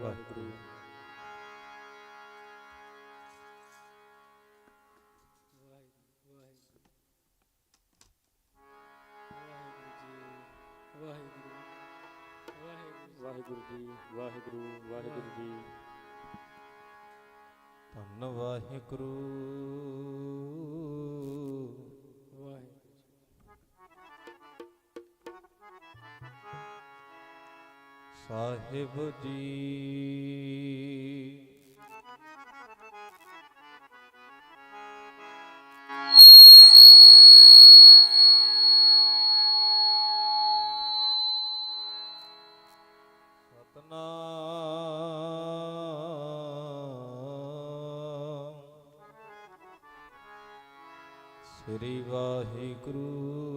ਵਾਹਿਗੁਰੂ। ਵਾਹਿਗੁਰੂ ਵਾਹਿਗੁਰੂ ਜੀ ਵਾਹਿਗੁਰੂ ਵਾਹਿਗੁਰੂ ਜੀ। ਧੰਨ ਵਾਹਿਗੁਰੂ ਵਾਹਿਗੁਰੂ। ਸਾਹਿਬ ਜੀ। ਸਤਨਾਮ। ਸ੍ਰੀ ਵਾਹਿਗੁਰੂ।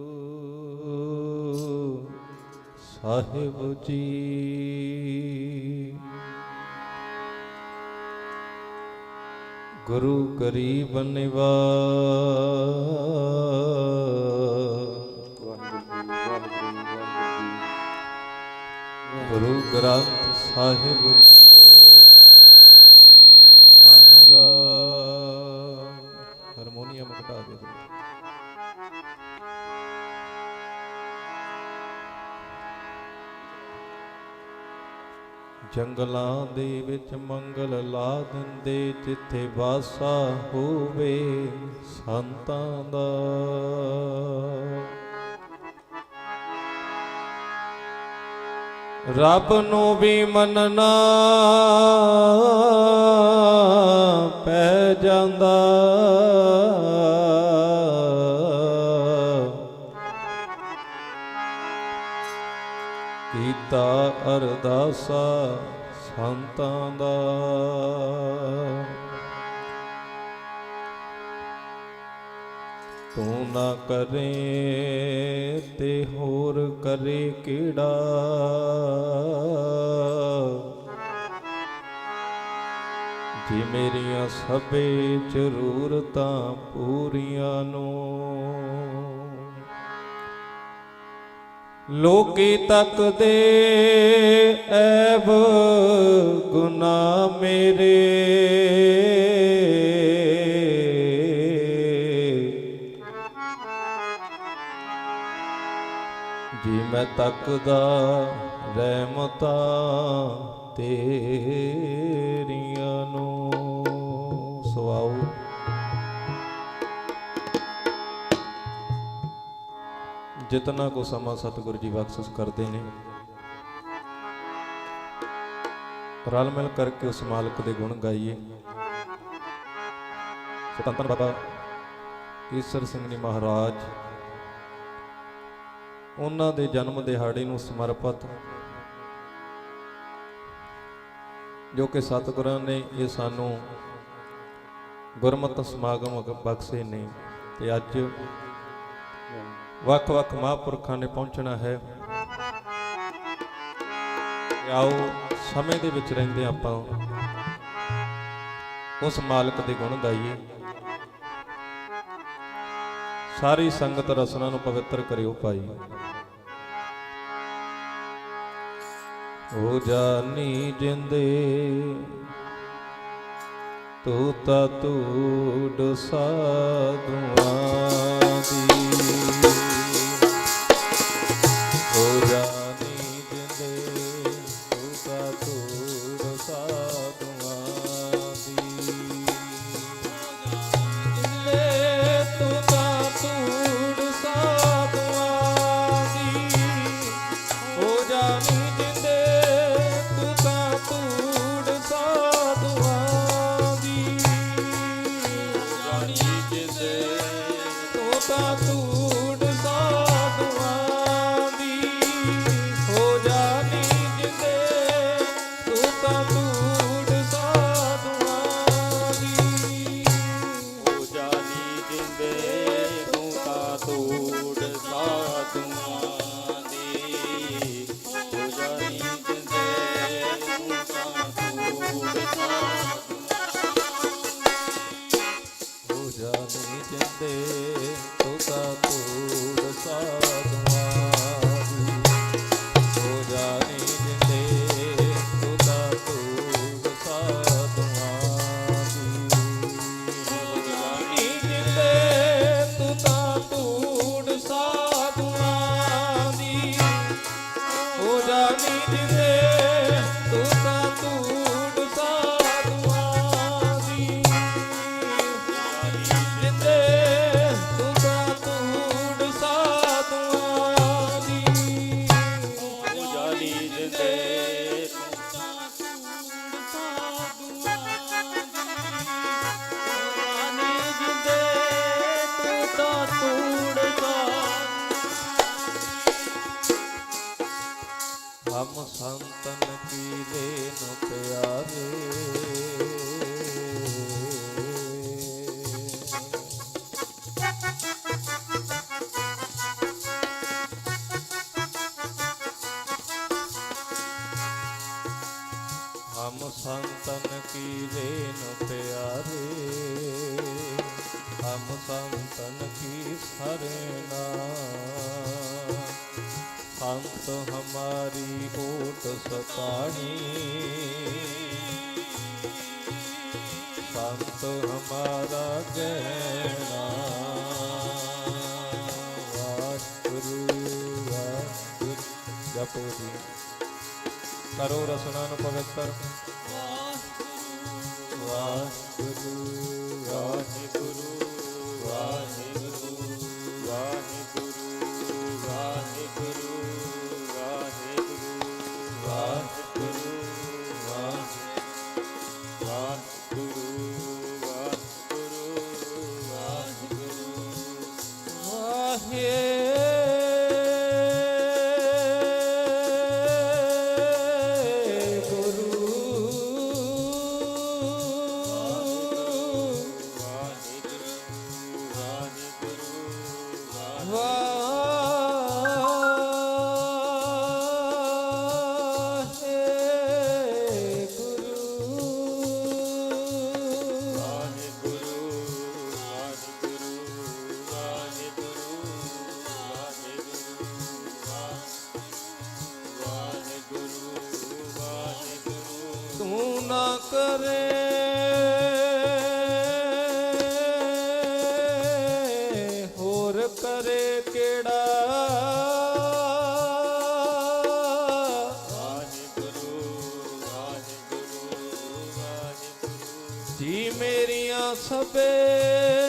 ਸਾਹਿਬ ਜੀ। ਗੁਰੂ ਗਰੀਬ ਨਿਵਾ ਵਾਹਿਗੁਰੂ ਜੀ ਗੁਰੂ ਗ੍ਰੰਥ ਸਾਹਿਬ ਮਹਾਰਾਜ। ਹਾਰਮੋਨੀਅਮ ਘਟਾ ਦੇ ਜੰਗਲਾਂ ਦੇ ਵਿੱਚ ਮੰਗਲ ਲਾ ਦਿੰਦੇ, ਜਿੱਥੇ ਵਾਸਾ ਹੋਵੇ ਸੰਤਾਂ ਦਾ। ਰੱਬ ਨੂੰ ਵੀ ਮੰਨਣਾ ਪੈ ਜਾਂਦਾ। ਕੀਤਾ ਅਰਦਾਸਾ ਸੰਤਾਂ ਦਾ। ਤੂੰ ਨਾ ਕਰੇ ਤੇ ਹੋਰ ਕਰੇ ਕਿਹੜਾ। ਜੇ ਮੇਰੀਆਂ ਸਭੇ ਜ਼ਰੂਰਤਾਂ ਪੂਰੀਆਂ ਨੂੰ ਲੋਕੀ ਤੱਕਦੇ ਐਬ ਗੁਨਾ ਮੇਰੇ। ਜੀ ਮੈਂ ਤੱਕਦਾ ਰਹਿਮਤਾਂ ਤੇਰੀਆਂ ਨੂੰ ਸਵਾਉ ਜਿਤਨਾ ਕੋ ਸਮਾਂ ਸਤਿਗੁਰੂ ਜੀ ਬਖਸ਼ਿਸ਼ ਕਰਦੇ ਨੇ, ਰਲ ਮਿਲ ਕਰਕੇ ਉਸ ਮਾਲਕ ਦੇ ਗੁਣ ਗਾਈਏ। ਸਤੰਤਰ ਬਾਬਾ ਈਸ਼ਰ ਸਿੰਘ ਜੀ ਮਹਾਰਾਜ, ਉਹਨਾਂ ਦੇ ਜਨਮ ਦਿਹਾੜੇ ਨੂੰ ਸਮਰਪਿਤ, ਜੋ ਕਿ ਸਤਿਗੁਰਾਂ ਨੇ ਇਹ ਸਾਨੂੰ ਗੁਰਮਤਿ ਸਮਾਗਮ ਬਖਸ਼ੇ ਨੇ, ਤੇ ਅੱਜ ਵੱਖ-ਵੱਖ ਮਹਾਂਪੁਰਖਾਂ ਨੇ ਪਹੁੰਚਣਾ ਹੈ। ਆਓ, ਸਮੇਂ ਦੇ ਵਿੱਚ ਰਹਿੰਦੇ ਆਪਾਂ। ਉਸ ਮਾਲਕ ਦੇ ਗੁਣ ਗਾਈਏ। ਸਾਰੀ ਸੰਗਤ ਰਸਨਾ ਨੂੰ ਪਵਿੱਤਰ ਕਰਿਓ ਭਾਈ। ਹੋ ਜਾਨੀ ਜਿੰਦੇ ਤੂੰ ਤਾ ਤੂੰ ਸਾਧੂਆਂ ਦੀ ਜਾਨੀ ਜਿੰਦੇ ਤੂੰ ਤਾਂ ਤੂੜ ਮਾਰਾ ਕਹਿਣਾ ਵਾਹਿਗੁਰੂ ਕਰੋ ਰਸਨਾ ਨੂੰ ਪਵਿੱਤਰ ਵਾਹਿਗੁਰੂ ਵਾਹਿਗੁਰੂ। ਜੀ ਮੇਰੀਆਂ ਸਭੇ।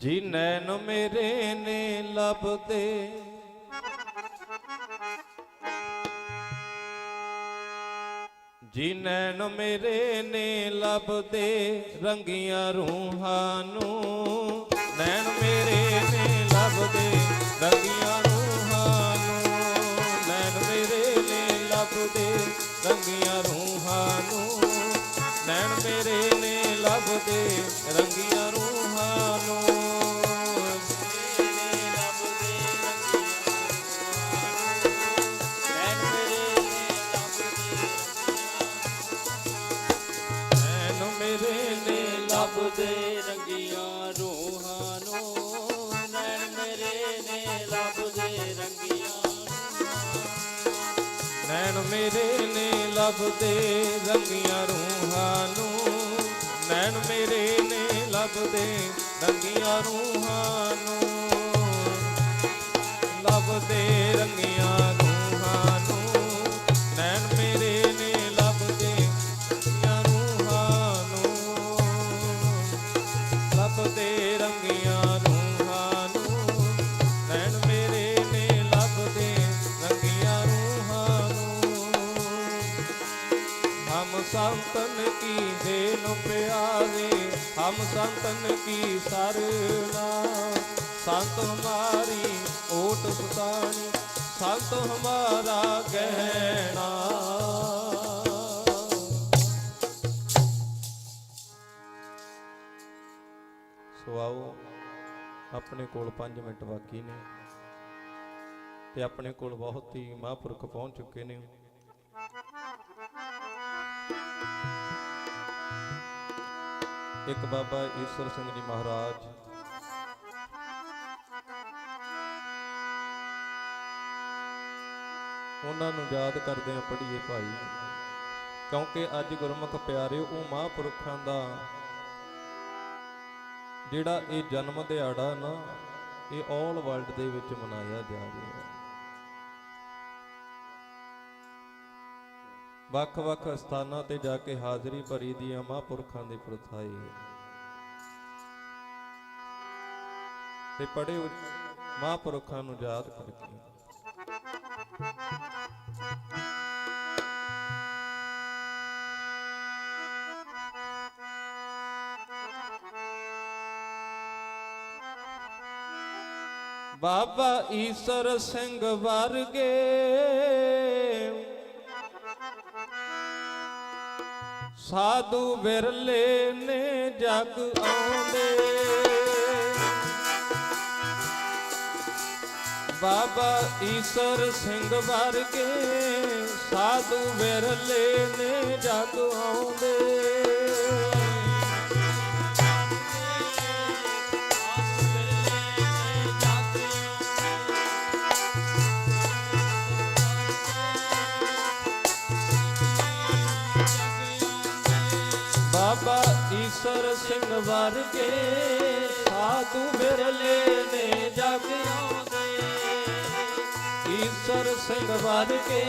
ਜੀ ਨੈਣ ਮੇਰੇ ਨੇ ਲੱਭਦੇ। ਜੀ ਨੈਣ ਮੇਰੇ ਨੇ ਲੱਭਦੇ ਰੰਗੀਆਂ ਰੂਹਾਂ ਨੂੰ। ਨੈਣ ਮੇਰੇ ਨੇ ਲੱਭਦੇ ਰੰਗੀਆਂ ਰੂਹਾਂ ਨੂੰ। ਨੈਣ ਮੇਰੇ ਨੇ ਲੱਭਦੇ ਰੰਗੀਆਂ ਰੂਹਾਂ ਨੂੰ। ਨੈਣ ਮੇਰੇ ਨੇ ਲੱਭਦੇ ਰੰਗੀਆਂ ਰੂਹਾਂ ਨੂੰ। ਮੇਰੇ ਨੇ ਲੱਭਦੇ ਰੰਗੀਆਂ ਰੂਹਾਂ ਨੂੰ। ਨੈਣ ਮੇਰੇ ਨੇ ਲੱਭਦੇ ਰੰਗੀਆਂ ਰੂਹਾਂ ਨੂੰ। ਸੰਤਨ ਕੀ ਦੇਨ ਪਿਆਰੇ, ਹਮ ਸੰਤਨ ਕੀ ਸਰਨਾ ਸੰਤ ਹਮਾਰੀ ਓਟ ਸੁਤਾਣੀ ਸੰਤ ਹਮਾਰਾ ਗਹਿਣਾ। ਸੋ ਆਓ, ਆਪਣੇ ਕੋਲ 5 ਮਿੰਟ ਬਾਕੀ ਨੇ ਤੇ ਆਪਣੇ ਕੋਲ ਬਹੁਤ ਹੀ ਮਹਾਂਪੁਰਖ ਪਹੁੰਚ ਚੁੱਕੇ ਨੇ। ਇੱਕ ਬਾਬਾ ਈਸ਼ਵਰ ਸਿੰਘ ਜੀ ਮਹਾਰਾਜ। ਉਹਨਾਂ ਨੂੰ ਯਾਦ ਕਰਦੇ ਆ ਪੜ੍ਹੀਏ ਭਾਈ। ਕਿਉਂਕਿ ਅੱਜ ਗੁਰਮੁਖ ਪਿਆਰਿਓ, ਉਹ ਮਹਾਂਪੁਰਖਾਂ ਦਾ ਜਿਹੜਾ ਇਹ ਜਨਮ ਦਿਹਾੜਾ ਨਾ, ਇਹ 올 ਵਰਲਡ ਦੇ ਵਿੱਚ ਮਨਾਇਆ ਜਾ ਰਿਹਾ ਹੈ। ਵੱਖ-ਵੱਖ ਸਥਾਨਾਂ ਤੇ ਜਾ ਕੇ ਹਾਜ਼ਰੀ ਭਰੀ ਦੀਆਂ ਮਹਾਂਪੁਰਖਾਂ ਦੇ ਪ੍ਰਥਾਏ ਤੇ ਪੜੇ ਮਹਾਂਪੁਰਖਾਂ ਨੂੰ ਯਾਦ ਕਰਕੇ। ਬਾਬਾ ਈਸ਼ਰ ਸਿੰਘ ਵਰਗੇ ਸਾਧੂ ਵਿਰਲੇ ਨੇ ਜਗ ਆਉਂਦੇ। ਬਾਬਾ ਈਸ਼ਰ ਸਿੰਘ ਵਰਗੇ ਸਾਧੂ ਵਿਰਲੇ ਨੇ ਜਗ ਆਉਂਦੇ। ਈਸ਼ਰ ਸਿੰਘ ਵਰਗੇ ਸਾਧੂ ਬਿਰਲੇ ਨੇ ਜਗ ਆਉਂਦੇ ਈਸ਼ਰ ਸਿੰਘ ਵਰਗੇ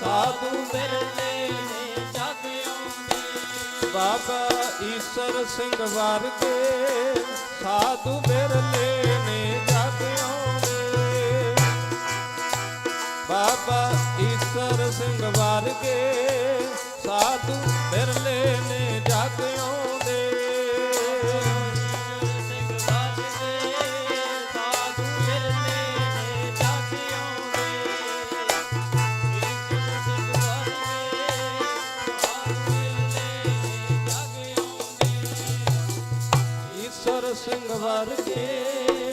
ਸਾਧੂ ਬਿਰਲੇ ਨੇ ਜਗ ਆਉਂਦੇ ਬਾਬਾ ਈਸ਼ਰ ਸਿੰਘ ਵਰਗੇ ਸਾਧੂ ਬਿਰਲੇ ਨੇ ਜਗ ਆਉਂਦੇ ਬਾਬਾ ਈਸ਼ਰ ਸਿੰਘ ਵਰਗੇ ਸਾਧੂ ਬਿਰਲੇ ਨੇ ਜਗ ਸਿੰਘ ਵਰਗੇ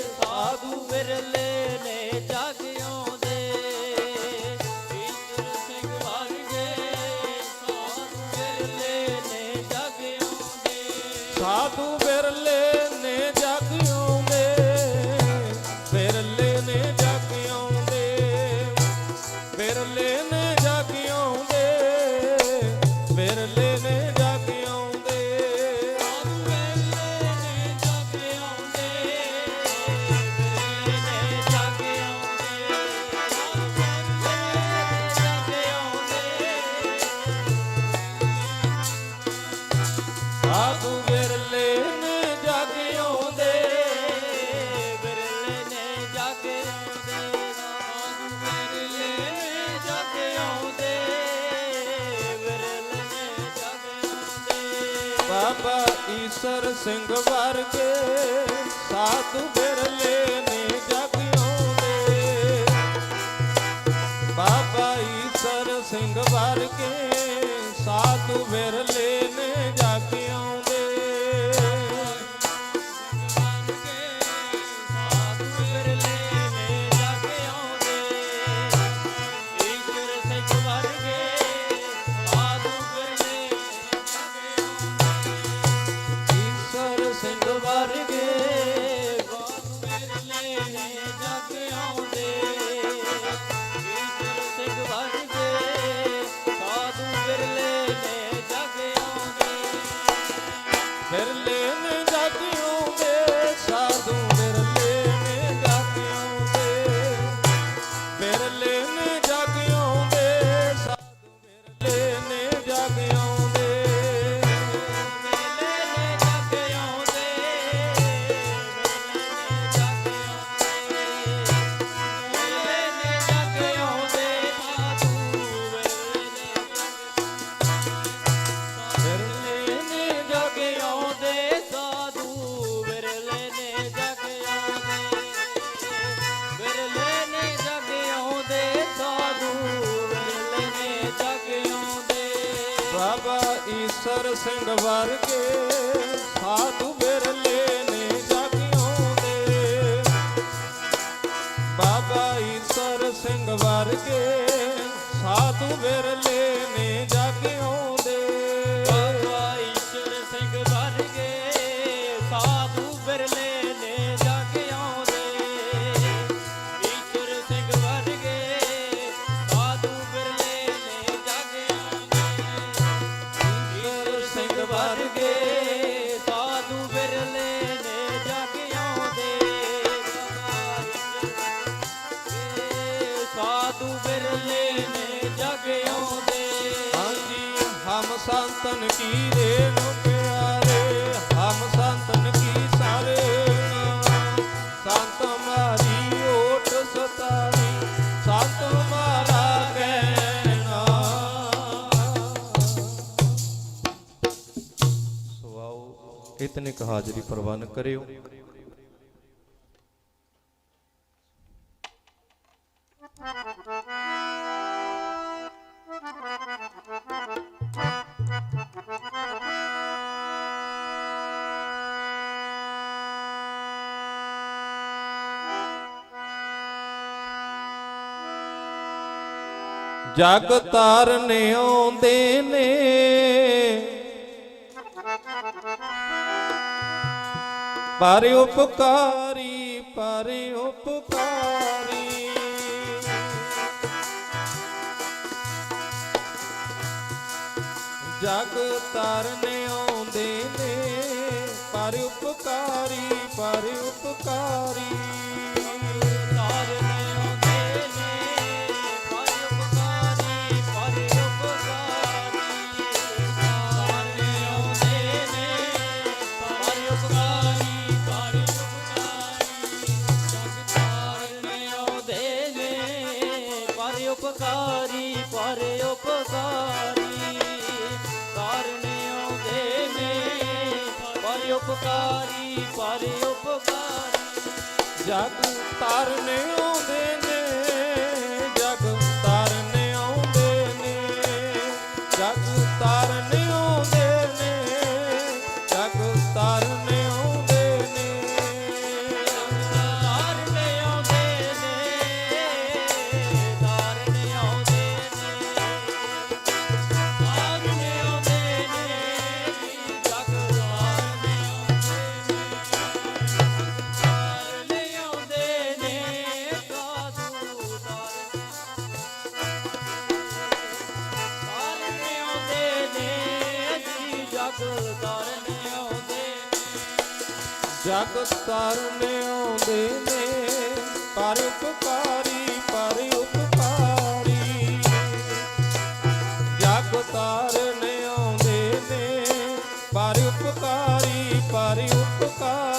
ਸਾਧੂ ਵਿਰਲੇ ਨੇ ਜਗ ਸਾਧੂ ਵਿਰਲੇ ਨੇ ਜਗ ਆਉਂਦੇ ਸਾਧੂ ਨੇ ਜਗ ਆਉਂਦੇ ਵਿਰਲੇ ਨੇ ਜਗ ਆਉਂਦੇ, ਵਿਰਲੇ ਨੇ ਜਗ ਆਉਂਦੇ। ਬਾਬਾ ਈਸ਼ਰ ਸਿੰਘ ਵਰਗੇ ਸਾਧੂ ਬਿਰਲੇ ਨੇ ਜਗ ਆਉਂਦੇ। ਬਾਬਾ ਈਸ਼ਰ ਸਿੰਘ ਵਰਗੇ ਸਾਧੂ ਬਿਰਲੇ ਆਓ ਹਾਜ਼ਰੀ ਪ੍ਰਵਾਨ ਕਰਿਓ। ਜਗ ਤਾਰਨ ਆਉਂਦੇ ਨੇ। ਪਰ ਉਪਕਾਰੀ ਪਰ ਉਪਕਾਰੀ ਜਗ ਤਰਨੇ ਆਉਂਦੇ ਨੇ। ਪਰ ਉਪਕਾਰੀ ਪਰ ਉਪਕਾਰੀ ਜਗ ਤਾਰਨ ਆਉਂਦੇ ਪਰ ਉਪਕਾਰੀ ਪਰ ਉਪਕਾਰ।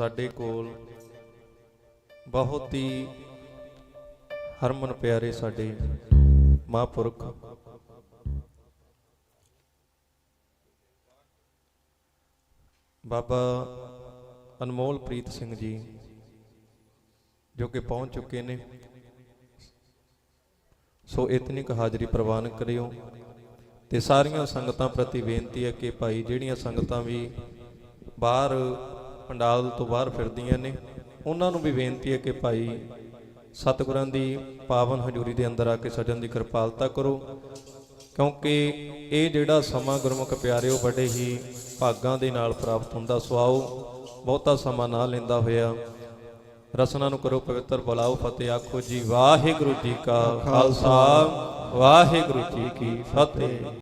ਸਾਡੇ ਕੋਲ ਬਹੁਤ ਹੀ ਹਰਮਨ ਪਿਆਰੇ ਸਾਡੇ ਮਹਾਂਪੁਰਖ ਬਾਬਾ ਅਨਮੋਲ ਪ੍ਰੀਤ ਸਿੰਘ ਜੀ, ਜੋ ਕਿ ਪਹੁੰਚ ਚੁੱਕੇ ਨੇ। ਸੋ ਇਤਨੀ ਕੁ ਹਾਜ਼ਰੀ ਪ੍ਰਵਾਨ ਕਰਿਓ ਤੇ ਸਾਰੀਆਂ ਸੰਗਤਾਂ ਪ੍ਰਤੀ ਬੇਨਤੀ ਹੈ ਕਿ ਭਾਈ, ਜਿਹੜੀਆਂ ਸੰਗਤਾਂ ਵੀ ਬਾਹਰ ਪੰਡਾਲ ਤੋਂ ਬਾਹਰ ਫਿਰਦੀਆਂ ਨੇ। ਉਹਨਾਂ ਨੂੰ ਵੀ ਬੇਨਤੀ ਹੈ ਕਿ ਭਾਈ ਸਤਿਗੁਰਾਂ ਦੀ ਪਾਵਨ ਹਜ਼ੂਰੀ ਦੇ ਅੰਦਰ ਆ ਕੇ ਸਜਣ ਦੀ ਕਿਰਪਾਲਤਾ ਕਰੋ। ਕਿਉਂਕਿ ਇਹ ਜਿਹੜਾ ਸਮਾਂ ਗੁਰਮੁਖ ਪਿਆਰਿਓ, ਬੜੇ ਹੀ ਭਾਗਾਂ ਦੇ ਨਾਲ ਪ੍ਰਾਪਤ ਹੁੰਦਾ ਸੋ ਆਓ ਬਹੁਤਾ ਸਮਾਂ ਨਾ ਲੈਂਦਾ ਹੋਇਆ। ਰਸਨਾ ਨੂੰ ਕਰੋ ਪਵਿੱਤਰ, ਬੁਲਾਓ ਫਤਿਹ, ਆਖੋ ਜੀ, ਵਾਹਿਗੁਰੂ ਜੀ ਕਾ ਖਾਲਸਾ, ਵਾਹਿਗੁਰੂ ਜੀ ਕੀ ਫਤਿਹ।